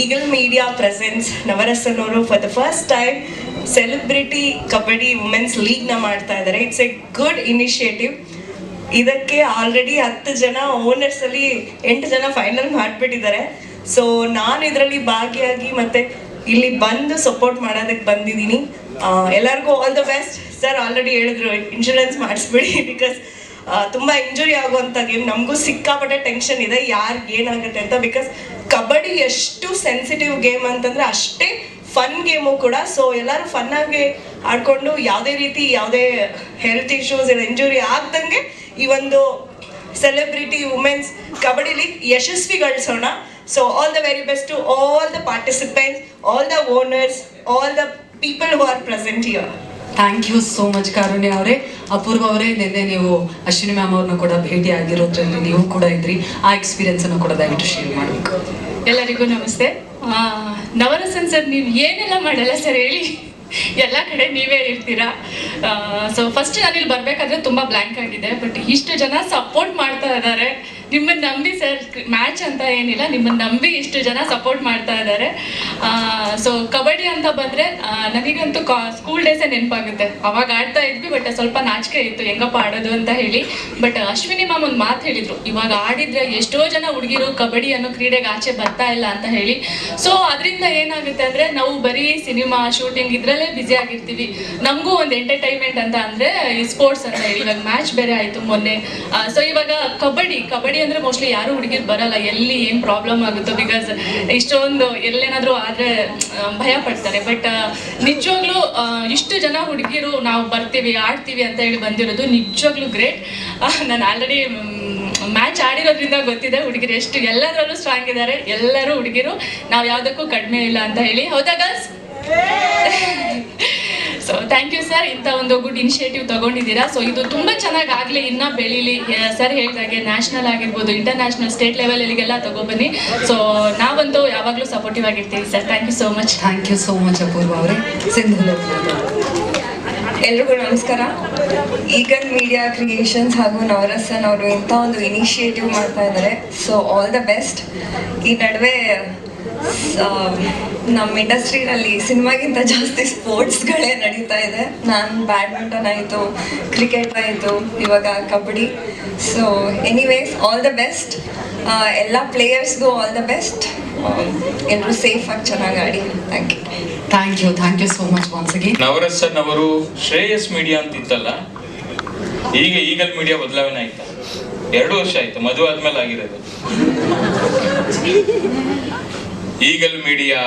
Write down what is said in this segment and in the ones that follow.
Eagle media presence ನವರಸನವರು for the first time celebrity kabaddi women's ಲೀಗ್ನ ಮಾಡ್ತಾ ಇದ್ದಾರೆ. It's a good initiative ಇದಕ್ಕೆ already ಹತ್ತು ಜನ ಓನರ್ಸ್ ಅಲ್ಲಿ ಎಂಟು ಜನ ಫೈನಲ್ ಮಾಡಿಬಿಟ್ಟಿದ್ದಾರೆ. ಸೊ ನಾನು ಇದರಲ್ಲಿ ಭಾಗಿಯಾಗಿ ಮತ್ತೆ ಇಲ್ಲಿ ಬಂದು ಸಪೋರ್ಟ್ ಮಾಡೋದಕ್ಕೆ ಬಂದಿದ್ದೀನಿ. ಎಲ್ಲರಿಗೂ all the best sir already ಹೇಳಿದ್ರು ಇನ್ಶೂರೆನ್ಸ್ ಮಾಡಿಸ್ಬಿಡಿ ಬಿಕಾಸ್ ತುಂಬ ಇಂಜುರಿ ಆಗುವಂಥ ಗೇಮ್ ನಮಗೂ ಸಿಕ್ಕಾಪಟ್ಟೆ ಟೆನ್ಷನ್ ಇದೆ. ಯಾರಿಗೆ ಏನಾಗುತ್ತೆ ಅಂತ ಬಿಕಾಸ್ ಕಬಡ್ಡಿ ಎಷ್ಟು ಸೆನ್ಸಿಟಿವ್ ಗೇಮ್ ಅಂತಂದ್ರೆ ಅಷ್ಟೇ ಫನ್ ಗೇಮು ಕೂಡ. ಸೊ ಎಲ್ಲರೂ ಫನ್ನಾಗಿ ಆಡ್ಕೊಂಡು ಯಾವುದೇ ರೀತಿ ಯಾವುದೇ ಹೆಲ್ತ್ ಇಶ್ಯೂಸ್ ಇಂಜುರಿ ಆಗ್ದಂಗೆ ಈ ಒಂದು ಸೆಲೆಬ್ರಿಟಿ ವುಮೆನ್ಸ್ ಕಬಡ್ಡಿಲಿ ಯಶಸ್ವಿ ಗಳಿಸೋಣ so all the very best to all the participants all the owners all the people who are present here thank you so much Karunya ಅವರೇ. ಅಪೂರ್ವ ಅವರೇ, ನಿನ್ನೆ ನೀವು ಅಶ್ವಿನಿ ಮ್ಯಾಮ್ ಅವ್ರನ್ನ ಕೂಡ ಭೇಟಿ ಆಗಿರೋದ್ರಲ್ಲಿ ನೀವು ಕೂಡ ಇದ್ರಿ. ಆ ಎಕ್ಸ್ಪೀರಿಯನ್ಸ್ ಅನ್ನು ಕೂಡ ದಯವಿಟ್ಟು ಶೇರ್ ಮಾಡಬೇಕು. ಎಲ್ಲರಿಗೂ ನಮಸ್ತೆ. ನವರಸನ್ ಸರ್ ನೀವು ಏನೆಲ್ಲ ಮಾಡಲ್ಲ ಸರ್ ಹೇಳಿ. ಎಲ್ಲ ಕಡೆ ನೀವೇ ಇರ್ತೀರಾ? ಸೊ ಫಸ್ಟ್ ನಾನು ಇಲ್ಲಿ ಬರಬೇಕಾದ್ರೆ ತುಂಬ ಬ್ಲ್ಯಾಂಕ್ ಆಗಿದೆ ಬಟ್ ಇಷ್ಟು ಜನ ಸಪೋರ್ಟ್ ಮಾಡ್ತಾ ಇದ್ದಾರೆ. ನಿಮ್ಮನ್ನು ನಂಬಿ ಸರ್ ಮ್ಯಾಚ್ ಅಂತ ಏನಿಲ್ಲ ನಿಮ್ಮನ್ನ ನಂಬಿ ಇಷ್ಟು ಜನ ಸಪೋರ್ಟ್ ಮಾಡ್ತಾ ಇದ್ದಾರೆ ಸೊ ಕಬಡ್ಡಿ ಅಂತ ಬಂದ್ರೆ ನನಗಂತೂ ಸ್ಕೂಲ್ ಡೇಸೇ ನೆನಪಾಗುತ್ತೆ. ಅವಾಗ ಆಡ್ತಾ ಇದ್ವಿ ಬಟ್ ಸ್ವಲ್ಪ ನಾಚಿಕೆ ಇತ್ತು, ಹೆಂಗಪ್ಪ ಆಡೋದು ಅಂತ ಹೇಳಿ. ಬಟ್ ಅಶ್ವಿನಿ ಮ್ಯಾಮ್ ಒಂದು ಮಾತು ಹೇಳಿದ್ರು, ಇವಾಗ ಆಡಿದ್ರೆ ಎಷ್ಟೋ ಜನ ಹುಡುಗಿರು ಕಬಡ್ಡಿ ಅನ್ನೋ ಕ್ರೀಡೆಗೆ ಆಚೆ ಬರ್ತಾ ಇಲ್ಲ ಅಂತ ಹೇಳಿ. ಸೊ ಅದರಿಂದ ಏನಾಗುತ್ತೆ ಅಂದ್ರೆ, ನಾವು ಬರೀ ಸಿನಿಮಾ ಶೂಟಿಂಗ್ ಇದ್ರಲ್ಲೇ ಬ್ಯುಸಿ ಆಗಿರ್ತೀವಿ. ನಮಗೂ ಒಂದು ಎಂಟರ್ಟೈನ್ಮೆಂಟ್ ಅಂತ ಅಂದ್ರೆ, ಈ ಸ್ಪೋರ್ಟ್ಸ್ ಅಂತ ಹೇಳಿ. ಇವಾಗ ಮ್ಯಾಚ್ ಬೇರೆ ಆಯ್ತು ಮೊನ್ನೆ. ಸೊ ಇವಾಗ ಕಬಡ್ಡಿ ಕಬಡ್ಡಿ ಅಂದ್ರೆ ಮೋಸ್ಟ್ಲಿ ಯಾರು ಹುಡುಗಿರು ಬರಲ್ಲ, ಎಲ್ಲಿ ಏನ್ ಪ್ರಾಬ್ಲಮ್ ಆಗುತ್ತೋ ಬಿಕಾಸ್ ಇಷ್ಟೊಂದು ಎಲ್ಲೇನಾದ್ರೂ ಆದ್ರೆ ಭಯ ಪಡ್ತಾರೆ. ಬಟ್ ನಿಜವಾಗ್ಲೂ ಇಷ್ಟು ಜನ ಹುಡುಗಿರು ನಾವು ಬರ್ತೀವಿ, ಆಡ್ತೀವಿ ಅಂತ ಹೇಳಿ ಬಂದಿರೋದು ನಿಜವಾಗ್ಲೂ ಗ್ರೇಟ್ ನಾನು ಆಲ್ರೆಡಿ ಮ್ಯಾಚ್ ಆಡಿರೋದ್ರಿಂದ ಗೊತ್ತಿದೆ ಹುಡುಗಿರು ಎಷ್ಟು, ಎಲ್ಲರಲ್ಲೂ ಸ್ಟ್ರಾಂಗ್ ಇದ್ದಾರೆ ಎಲ್ಲರೂ ಹುಡುಗಿರು, ನಾವು ಯಾವುದಕ್ಕೂ ಕಡಿಮೆ ಇಲ್ಲ ಅಂತ ಹೇಳಿ. ಹೌದಾ girls so thank you sir ಇಂಥ ಒಂದು ಗುಡ್ ಇನಿಷಿಯೇಟಿವ್ ತಗೊಂಡಿದ್ದೀರಾ. ಸೊ ಇದು ತುಂಬ ಚೆನ್ನಾಗಿ ಆಗಲಿ. ಇನ್ನೂ ಬೆಳೀಲಿ. ಸರ್ ಹೇಳಿದಾಗೆ ನ್ಯಾಷನಲ್ ಆಗಿರ್ಬೋದು ಇಂಟರ್ನ್ಯಾಷನಲ್ ಸ್ಟೇಟ್ ಲೆವೆಲ್ಗೆಲ್ಲ ತಗೊಬನ್ನಿ. ಸೊ ನಾವಂತೂ ಯಾವಾಗಲೂ ಸಪೋರ್ಟಿವ್ ಆಗಿರ್ತೀವಿ sir thank you so much thank you so much Apoorva ಅವರೇ. ಸಿಂಧು ಎಲ್ರಿಗೂ ನಮಸ್ಕಾರ. ಈಗನ್ ಮೀಡಿಯಾ ಕ್ರಿಯೇಷನ್ಸ್ ಹಾಗೂ ನವರಸನ್ ಅವರು ಇಂಥ ಒಂದು ಇನಿಷಿಯೇಟಿವ್ ಮಾಡ್ತಾ ಇದ್ದಾರೆ. ಸೊ ಆಲ್ ದ ಬೆಸ್ಟ್ ಈ ನಡುವೆ ನಮ್ಮ ಇಂಡಸ್ಟ್ರಿನಲ್ಲಿ ಸಿನಿಮಾಗಿಂತ ಜಾಸ್ತಿ ಸ್ಪೋರ್ಟ್ಸ್ಗಳೇ ನಡೀತಾ ಇದೆ. ನಾನು ಬ್ಯಾಡ್ಮಿಂಟನ್ ಆಯಿತು ಕ್ರಿಕೆಟ್ ಆಯಿತು ಇವಾಗ kabaddi. So anyways all the best ಎಲ್ಲ ಪ್ಲೇಯರ್ಸ್ಗೂ ಆಲ್ ದ ಬೆಸ್ಟ್ ಎಲ್ಲರೂ ಆಗಿ ಚೆನ್ನಾಗಿ ಆಡಿ. Thank you thank you thank you so much once again sir ಅವರು ಶ್ರೇಯಸ್ ಮೀಡಿಯಾ ಅಂತ ಇತ್ತಲ್ಲ ಈಗ ಈಗಲ್ ಮೀಡಿಯಾ ಬದಲಾವಣೆ ಆಯ್ತಾ? ಎರಡು ವರ್ಷ ಆಯ್ತು ಮದುವೆ ಆದ್ಮೇಲೆ ಆಗಿರೋದು. ಈಗಲ್ ಮೀಡಿಯಾ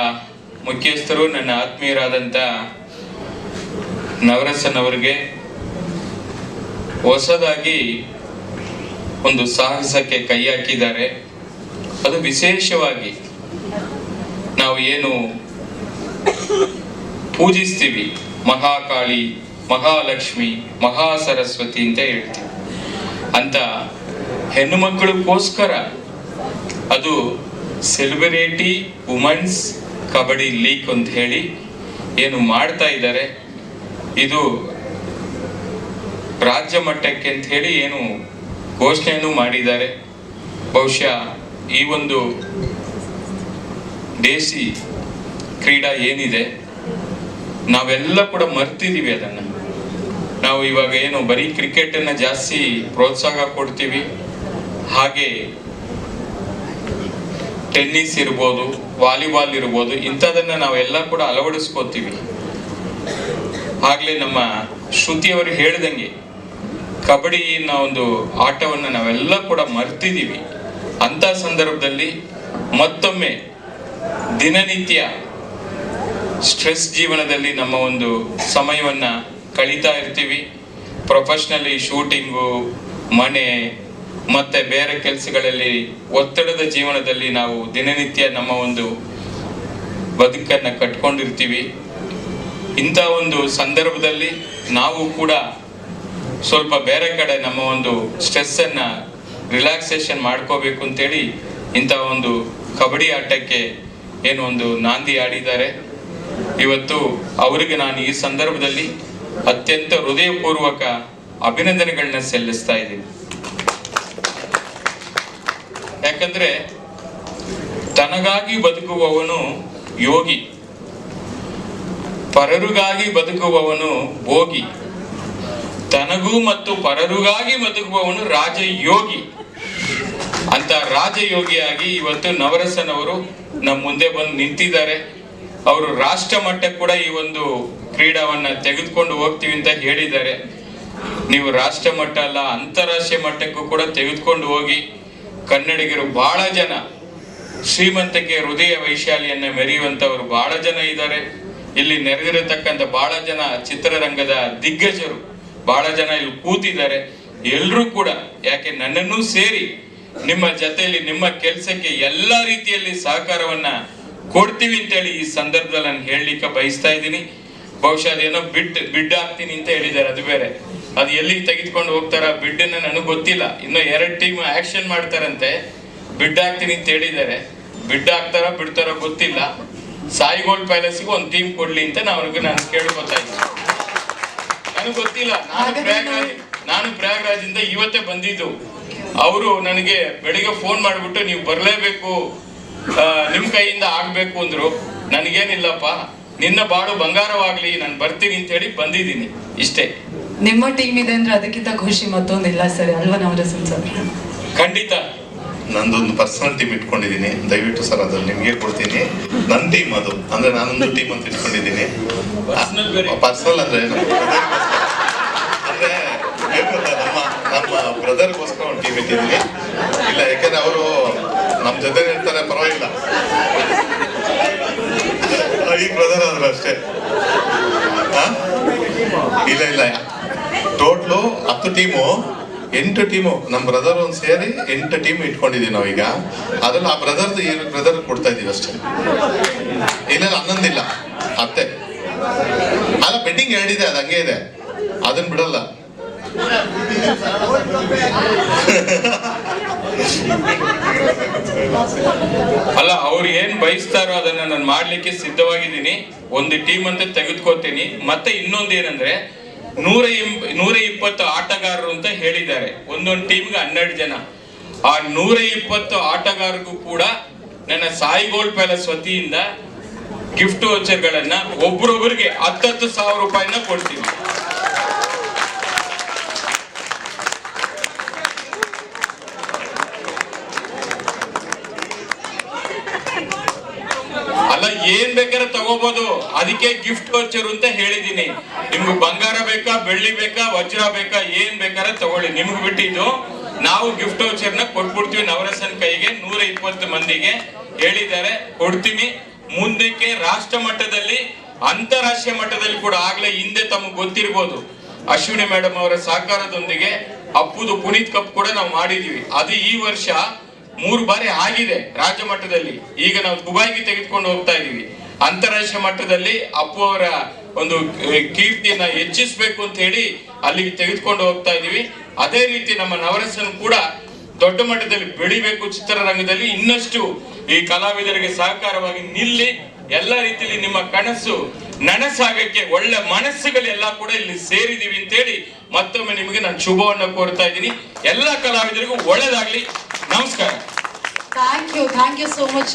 ಮುಖ್ಯಸ್ಥರು ನನ್ನ ಆತ್ಮೀಯರಾದಂಥ ನವರಸನ್ ಅವರಿಗೆ ಹೊಸದಾಗಿ ಒಂದು ಸಾಹಸಕ್ಕೆ ಕೈ ಹಾಕಿದ್ದಾರೆ. ಅದು ವಿಶೇಷವಾಗಿ ನಾವು ಏನು ಪೂಜಿಸ್ತೀವಿ. ಮಹಾಕಾಳಿ, ಮಹಾಲಕ್ಷ್ಮಿ ಮಹಾ ಸರಸ್ವತಿ ಅಂತ ಹೇಳ್ತೀವಿ. ಅಂತ ಹೆಣ್ಣು ಮಕ್ಕಳಿಗೋಸ್ಕರ ಅದು ಸೆಲೆಬ್ರಿಟಿ ವುಮೆನ್ಸ್ ಕಬಡ್ಡಿ ಲೀಗ್ ಅಂತ ಹೇಳಿ ಏನು ಮಾಡ್ತಾ ಇದ್ದಾರೆ, ಇದು ರಾಜ್ಯ ಮಟ್ಟಕ್ಕೆ ಅಂತ ಹೇಳಿ ಏನು ಘೋಷಣೆಯನ್ನು ಮಾಡಿದ್ದಾರೆ. ಬಹುಶಃ ಈ ಒಂದು ದೇಸಿ ಕ್ರೀಡಾ ಏನಿದೆ, ನಾವೆಲ್ಲ ಕೂಡ ಮರ್ತಿದ್ದೀವಿ ಅದನ್ನು. ನಾವು ಇವಾಗ ಏನು ಬರೀ ಕ್ರಿಕೆಟನ್ನು ಜಾಸ್ತಿ ಪ್ರೋತ್ಸಾಹ ಕೊಡ್ತೀವಿ. ಹಾಗೆ ಟೆನ್ನಿಸ್ ಇರ್ಬೋದು, ವಾಲಿಬಾಲ್ ಇರ್ಬೋದು, ಇಂಥದನ್ನ ನಾವೆಲ್ಲ ಕೂಡ ಅಳವಡಿಸ್ಕೋತೀವಿ. ಆಗ್ಲೇ ನಮ್ಮ ಶ್ರುತಿಯವರು ಹೇಳ್ದಂಗೆ, ಕಬಡ್ಡಿನ ಒಂದು ಆಟವನ್ನ ನಾವೆಲ್ಲ ಕೂಡ ಮರ್ತಿದೀವಿ ಅಂತ ಸಂದರ್ಭದಲ್ಲಿ ಮತ್ತೊಮ್ಮೆ ದಿನನಿತ್ಯ ಸ್ಟ್ರೆಸ್ ಜೀವನದಲ್ಲಿ ನಮ್ಮ ಒಂದು ಸಮಯವನ್ನ ಕಳೀತಾ ಇರ್ತೀವಿ. ಪ್ರೊಫೆಷ್ನಲಿ ಶೂಟಿಂಗು ಮನೆ ಮತ್ತೆ ಬೇರೆ ಕೆಲಸಗಳಲ್ಲಿ ಒತ್ತಡದ ಜೀವನದಲ್ಲಿ ನಾವು ದಿನನಿತ್ಯ ನಮ್ಮ ಒಂದು ಬದುಕನ್ನು ಕಟ್ಕೊಂಡಿರ್ತೀವಿ. ಇಂಥ ಒಂದು ಸಂದರ್ಭದಲ್ಲಿ ನಾವು ಕೂಡ ಸ್ವಲ್ಪ ಬೇರೆ ಕಡೆ ನಮ್ಮ ಒಂದು ಸ್ಟ್ರೆಸ್ಸನ್ನು ರಿಲ್ಯಾಕ್ಸೇಷನ್ ಮಾಡ್ಕೋಬೇಕು ಅಂತೇಳಿ ಇಂಥ ಒಂದು ಕಬಡ್ಡಿ ಆಟಕ್ಕೆ ಏನು ಒಂದು ನಾಂದಿ ಆಡಿದ್ದಾರೆ ಇವತ್ತು ಅವರಿಗೆ ನಾನು ಈ ಸಂದರ್ಭದಲ್ಲಿ ಅತ್ಯಂತ ಹೃದಯಪೂರ್ವಕ ಅಭಿನಂದನೆಗಳನ್ನ ಸಲ್ಲಿಸ್ತಾ ಇದ್ದೀನಿ. ಯಾಕಂದ್ರೆ ತನಗಾಗಿ ಬದುಕುವವನು ಯೋಗಿ, ಪರರುಗಾಗಿ ಬದುಕುವವನು ಭೋಗಿ, ತನಗೂ ಮತ್ತು ಪರರುಗಾಗಿ ಬದುಕುವವನು ರಾಜಯೋಗಿ. ಅಂತ ರಾಜಯೋಗಿಯಾಗಿ ಇವತ್ತು ನವರಸನವರು ನಮ್ಮ ಮುಂದೆ ಬಂದು ನಿಂತಿದ್ದಾರೆ. ಅವರು ರಾಷ್ಟ್ರ ಮಟ್ಟಕ್ಕೆ ಕೂಡ ಈ ಒಂದು ಕ್ರೀಡಾವನ್ನ ತೆಗೆದುಕೊಂಡು ಹೋಗ್ತೀವಿ ಅಂತ ಹೇಳಿದ್ದಾರೆ. ನೀವು ರಾಷ್ಟ್ರ ಮಟ್ಟ ಅಲ್ಲ, ಅಂತಾರಾಷ್ಟ್ರೀಯ ಮಟ್ಟಕ್ಕೂ ಕೂಡ ತೆಗೆದುಕೊಂಡು ಹೋಗಿ ಕನ್ನಡಿಗರು ಬಹಳ ಜನ ಶ್ರೀಮಂತಕ್ಕೆ ಹೃದಯ ವೈಶಾಲಿಯನ್ನ ಮೆರೆಯುವಂತವರು ಬಹಳ ಜನ ಇದ್ದಾರೆ. ಇಲ್ಲಿ ನೆರೆದಿರತಕ್ಕಂಥ ಬಹಳ ಜನ ಚಿತ್ರರಂಗದ ದಿಗ್ಗಜರು ಬಹಳ ಜನ ಇಲ್ಲಿ ಕೂತಿದ್ದಾರೆ. ಎಲ್ರೂ ಕೂಡ ಯಾಕೆ ನನ್ನನ್ನು ಸೇರಿ ನಿಮ್ಮ ಜೊತೆಯಲ್ಲಿ ನಿಮ್ಮ ಕೆಲಸಕ್ಕೆ ಎಲ್ಲಾ ರೀತಿಯಲ್ಲಿ ಸಹಕಾರವನ್ನ ಕೊಡ್ತೀವಿ ಅಂತೇಳಿ ಈ ಸಂದರ್ಭದಲ್ಲಿ ನಾನು ಹೇಳಲಿಕ್ಕೆ ಬಯಸ್ತಾ ಇದ್ದೀನಿ. ಬಹುಶಃ ಅದೇನೋ ಬಿಟ್ಟು ಬಿಡ್ಡಾಗ್ತೀನಿ ಅಂತ ಹೇಳಿದ್ದಾರೆ. ಅದು ಬೇರೆ. ಅದು ಎಲ್ಲಿಗೆ ತೆಗೆದುಕೊಂಡು ಹೋಗ್ತಾರ ಬಿಡ್ಡನ್ನ ನನಗೆ ಗೊತ್ತಿಲ್ಲ. ಇನ್ನು ಎರಡು ಟೀಮ್ ಆಕ್ಷನ್ ಮಾಡ್ತಾರಂತೆ. ಬಿಡ್ ಹಾಕ್ತೀನಿ ಅಂತ ಹೇಳಿದ್ದಾರೆ. ಬಿಡ್ ಹಾಕ್ತಾರ ಬಿಡ್ತಾರೋ ಗೊತ್ತಿಲ್ಲ. ಸಾಯಿಗೋಲ್ಡ್ ಪ್ಯಾಲೇಸ್ ಪ್ಯಾಲೇಸ್ಗೆ ಒಂದು ಟೀಮ್ ಕೊಡ್ಲಿ ಅಂತ ನಾ ಅವ್ರಿಗೆ ನಾನು ಕೇಳ್ಕೊತಾ ಇದ್ದೀನಿ. ನನಗೆ ಗೊತ್ತಿಲ್ಲ. ನಾನು ಪ್ರಯಾಗ್ರಾಜ್ ನಾನು ಪ್ರಯಾಗ್ರಾಜಿಂದ ಇವತ್ತೇ ಬಂದಿದ್ದು. ಅವರು ನನಗೆ ಬೆಳಿಗ್ಗೆ ಫೋನ್ ಮಾಡಿಬಿಟ್ಟು ನೀವು ಬರಲೇಬೇಕು ನಿಮ್ಮ ಕೈಯಿಂದ ಆಗಬೇಕು ಅಂದ್ರು. ನನಗೇನಿಲ್ಲಪ್ಪ. ನಿನ್ನ ಬಾಳು ಬಂಗಾರವಾಗಲಿ ನಾನು ಬರ್ತೀನಿ ಅಂತ ಹೇಳಿ ಬಂದಿದ್ದೀನಿ. ಇಷ್ಟೇ. ನಿಮ್ಮ ಟೀಮ್ ಇದೆ ಅಂದ್ರೆ ಅದಕ್ಕಿಂತ ಖುಷಿ ಮತ್ತೊಂದಿಲ್ಲ ಸರ್ ಅಲ್ವಾ ನವರ ಸರ್? ಖಂಡಿತ. ನಂದೊಂದು ಪರ್ಸನಲ್ ಟೀಮ್ ಇಟ್ಕೊಂಡಿದ್ದೀನಿ. ದಯವಿಟ್ಟು ಸರ್ ಅದು ನಿಮಗೆ ಕೊಡ್ತೀನಿ. ನನ್ನ ಟೀಮ್ ಅದು. ಅಂದ್ರೆ ನಾನೊಂದು ಟೀಮ್ ಅಂತ ಇಟ್ಕೊಂಡಿದ್ದೀನಿ. ಪರ್ಸನಲ್ ಅಂದ್ರೆ. ಅಂದ್ರೆ ನಮ್ಮ ನಮ್ಮ ಬ್ರದರ್ಗೋಸ್ಕರ ಒಂದು ಟೀಮ್ ಇಟ್ಟಿದ್ದೀನಿ. ಇಲ್ಲ ಯಾಕಂದ್ರೆ ಅವರು ನಮ್ಮ ಜೊತೆ ಇರ್ತಾರೆ ಪರವಾಗಿಲ್ಲ. ಈ ಬ್ರದರ್ ಆದ್ರು ಅಷ್ಟೇ? ಇಲ್ಲ ಇಲ್ಲ. ಟೋಟ್ಲು ಹತ್ತು ಟೀಮು, ಎಂಟು ಟೀಮು ನಮ್ಮ ಬ್ರದರ್ ಒಂದು ಸೇರಿ ಎಂಟು ಟೀಮ್ ಇಟ್ಕೊಂಡಿದೀವಿ ನಾವೀಗ. ಅದ್ರಲ್ಲಿ ಆ ಬ್ರದರ್ದು ಈ ಬ್ರದರ್ ಕೊಡ್ತಾ ಇದ್ದೀವಿ ಅಷ್ಟೇ. ಇಲ್ಲ ಹನ್ನೊಂದಿಲ್ಲ. ಹತ್ತೆ. ಅಲ್ಲ ಬೆಟ್ಟಿಂಗ್ ಹೇಳಿದೆ ಅದು ಹಂಗೆ ಇದೆ. ಅದನ್ನ ಬಿಡಲ್ಲ. ಅಲ್ಲ, ಅವ್ರು ಏನ್ ಬಯಸ್ತಾರೋ ಅದನ್ನ ನಾನು ಮಾಡ್ಲಿಕ್ಕೆ ಸಿದ್ಧವಾಗಿದ್ದೀನಿ. ಒಂದು ಟೀಮ್ ಅಂತ ತೆಗೆದುಕೋತೀನಿ. ಮತ್ತೆ ಇನ್ನೊಂದು ಏನಂದ್ರೆ ನೂರ ನೂರ ಇಪ್ಪತ್ತು ಆಟಗಾರರು ಅಂತ ಹೇಳಿದ್ದಾರೆ. ಒಂದೊಂದು ಟೀಮ್ಗೆ ಹನ್ನೆರಡು ಜನ. ಆ ನೂರ ಇಪ್ಪತ್ತು ಆಟಗಾರರಿಗೂ ಕೂಡ ನನ್ನ ಸಾಯಿ ಗೋಲ್ಡ್ ಪ್ಯಾಲೇಸ್ ವತಿಯಿಂದ ಗಿಫ್ಟ್ ವೋಚರ್ಗಳನ್ನ ಒಬ್ರೊಬ್ರಿಗೆ ಹತ್ತತ್ತು ಸಾವಿರ ರೂಪಾಯಿನ ಕೊಡ್ತೀವಿ. ಬೇಕಾದ್ರೆ ತಗೋಬಹುದು ಅದಕ್ಕೆ ಗಿಫ್ಟ್ ವೋಚರ್ ಅಂತ ಹೇಳಿದೀನಿ ನಿಮ್ಗೆ ಬಂಗಾರ ಬೇಕಾ, ಬೆಳ್ಳಿ ಬೇಕಾ, ವಜ್ರ ಬೇಕಾ, ಏನ್ ಬೇಕಾದ್ರೆ ತಗೊಳ್ಳಿ. ನಿಮ್ಗೆ ಬಿಟ್ಟಿದ್ದು ನಾವು ಗಿಫ್ಟ್ ವೋಚರ್ನ ಕೊಟ್ಬಿಡ್ತೀವಿ ನವರಸನ್ ಕೈಗೆ. ನೂರ ಇಪ್ಪತ್ತು ಮಂದಿಗೆ ಹೇಳಿದ್ದಾರೆ. ಕೊಡ್ತೀನಿ. ಮುಂದಕ್ಕೆ ರಾಷ್ಟ್ರ ಮಟ್ಟದಲ್ಲಿ, ಅಂತಾರಾಷ್ಟ್ರೀಯ ಮಟ್ಟದಲ್ಲಿ ಕೂಡ ಆಗ್ಲೇ ಹಿಂದೆ ತಮಗೆ ಗೊತ್ತಿರ್ಬೋದು. ಅಶ್ವಿನಿ ಮೇಡಮ್ ಅವರ ಸಹಕಾರದೊಂದಿಗೆ ಅಪ್ಪುದು ಪುನೀತ್ ಕಪ್ ಕೂಡ ನಾವು ಮಾಡಿದೀವಿ. ಅದು ಈ ವರ್ಷ ಮೂರು ಬಾರಿ ಆಗಿದೆ ರಾಜ್ಯ ಮಟ್ಟದಲ್ಲಿ. ಈಗ ನಾವು ದುಬೈಗೆ ತೆಗೆದುಕೊಂಡು ಹೋಗ್ತಾ ಇದೀವಿ. ಅಂತಾರಾಷ್ಟ್ರೀಯ ಮಟ್ಟದಲ್ಲಿ ಅಪ್ಪು ಅವರ ಒಂದು ಕೀರ್ತಿಯನ್ನ ಹೆಚ್ಚಿಸಬೇಕು ಅಂತ ಹೇಳಿ ಅಲ್ಲಿಗೆ ತೆಗೆದುಕೊಂಡು ಹೋಗ್ತಾ ಇದೀವಿ ಅದೇ ರೀತಿ ನಮ್ಮ ನವರಸನ್ ಕೂಡ ದೊಡ್ಡ ಮಟ್ಟದಲ್ಲಿ ಬೆಳಿಬೇಕು ಚಿತ್ರರಂಗದಲ್ಲಿ. ಇನ್ನಷ್ಟು ಈ ಕಲಾವಿದರಿಗೆ ಸಹಕಾರವಾಗಿ ನಿಲ್ಲಿ, ಎಲ್ಲ ರೀತಿಯಲ್ಲಿ ನಿಮ್ಮ ಕನಸು ನನಸಾಗಕ್ಕೆ, ಒಳ್ಳೆ ಮನಸ್ಸುಗಳೆಲ್ಲ ಕೂಡ ಇಲ್ಲಿ ಸೇರಿದೀವಿ ಅಂತೇಳಿ ಮತ್ತೊಮ್ಮೆ ನಿಮಗೆ ನಾನು ಶುಭವನ್ನ ಕೋರ್ತಾ ಇದ್ದೀನಿ. ಎಲ್ಲ ಕಲಾವಿದರಿಗೂ ಒಳ್ಳೇದಾಗ್ಲಿ. ನಮಸ್ಕಾರ. Thank you thank you so much